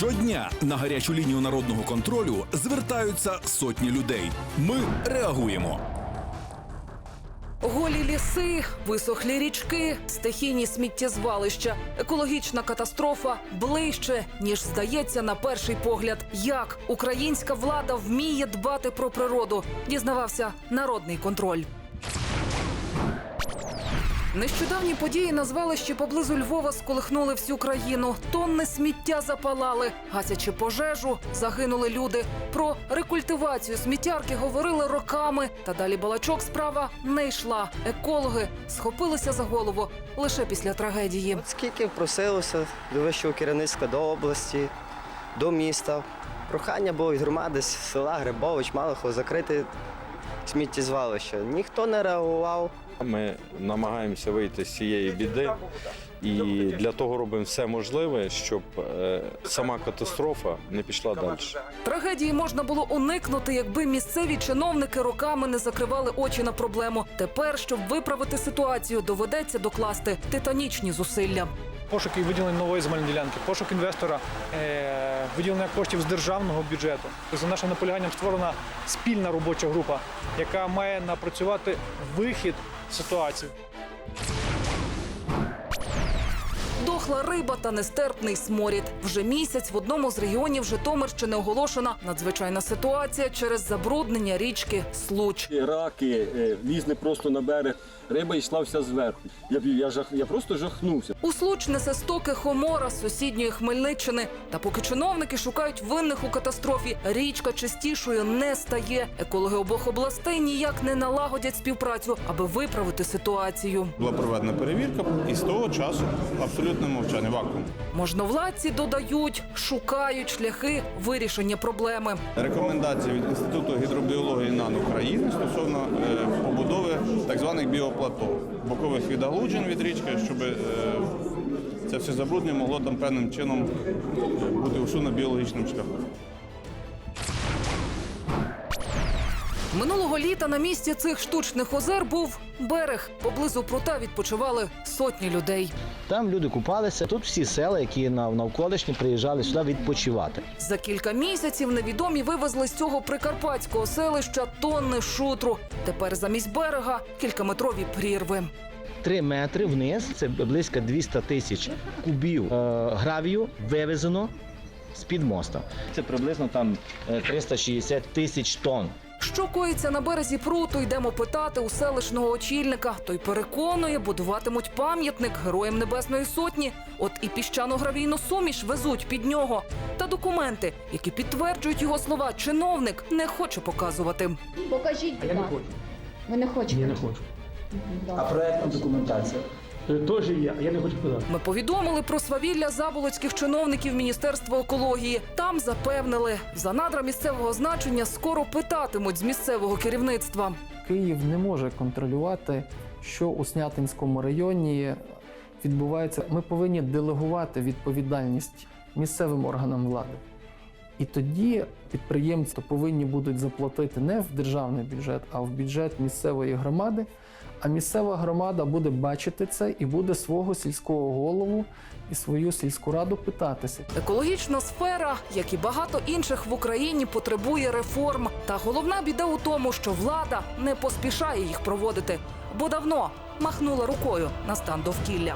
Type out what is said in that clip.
Щодня на гарячу лінію народного контролю звертаються сотні людей. Ми реагуємо. Голі ліси, висохлі річки, стихійні сміттєзвалища, екологічна катастрофа ближче, ніж здається на перший погляд. Як українська влада вміє дбати про природу, дізнавався народний контроль. Нещодавні події на звалищі поблизу Львова сколихнули всю країну. Тонни сміття запалали, гасячи пожежу, загинули люди. Про рекультивацію сміттярки говорили роками. Та далі балачок справа не йшла. Екологи схопилися за голову лише після трагедії. От Скільки просилося до вищого керівництва, до області, до міста. Прохання було від громади з села Грибович, Малихов закрити сміттєзвалище. Ніхто не реагував. Ми намагаємося вийти з цієї біди, і для того робимо все можливе, щоб е, сама катастрофа не пішла далі. Трагедії можна було уникнути, якби місцеві чиновники роками не закривали очі на проблему. Тепер, щоб виправити ситуацію, доведеться докласти титанічні зусилля. Пошук і виділення нової земельної ділянки, пошук інвестора, е, виділення коштів з державного бюджету. За нашим наполяганням створена спільна робоча група, яка має напрацювати вихід ситуації. Дохла риба та нестерпний сморід. Вже місяць в одному з регіонів Житомирщини оголошена надзвичайна ситуація через забруднення річки Случ. раки е, лізли просто на берег. Риба йшла вся зверху. Я, я, жах, я просто жахнувся. У Случ несе стоки Хомора з сусідньої Хмельниччини. Та поки чиновники шукають винних у катастрофі, річка чистішою не стає. Екологи обох областей ніяк не налагодять співпрацю, аби виправити ситуацію. Була проведена перевірка, і з того часу абсолютно мовчання, вакуум. Можновладці додають, шукають шляхи вирішення проблеми. Рекомендації від Інституту гідробіології НАН України стосовно е, побудови так званих біоплато, бокових відгалуджень від річки, щоб е, це все забруднення могло там певним чином бути усунено біологічним шляхом. Минулого літа на місці цих штучних озер був берег. Поблизу прута відпочивали сотні людей. Там люди купалися. Тут всі села, які навколишні, приїжджали сюди відпочивати. За кілька місяців невідомі вивезли з цього прикарпатського селища тонни шутру. Тепер замість берега кількаметрові прірви. Три метри вниз це близько 200 тисяч кубів е, гравію вивезено з-під моста. Це приблизно там е, 360 тисяч тонн. Що коїться на березі пруту, йдемо питати у селищного очільника. Той переконує, будуватимуть пам'ятник героям Небесної Сотні. От і піщано-гравійну суміш везуть під нього. Та документи, які підтверджують його слова, чиновник не хоче показувати. Покажіть, будь ласка. Ви не хочете? Я не хочу. А проектна документація? Е, Теж є, я не хочу подати. Ми повідомили про свавілля заболоцьких чиновників Міністерства екології. Там запевнили, за надра місцевого значення скоро питатимуть з місцевого керівництва. Київ не може контролювати, що у Снятинському районі відбувається. Ми повинні делегувати відповідальність місцевим органам влади. І тоді підприємці повинні будуть заплатити не в державний бюджет, а в бюджет місцевої громади. А місцева громада буде бачити це і буде свого сільського голову і свою сільську раду питатися. Екологічна сфера, як і багато інших в Україні, потребує реформ. Та головна біда у тому, що влада не поспішає їх проводити, бо давно махнула рукою на стан довкілля.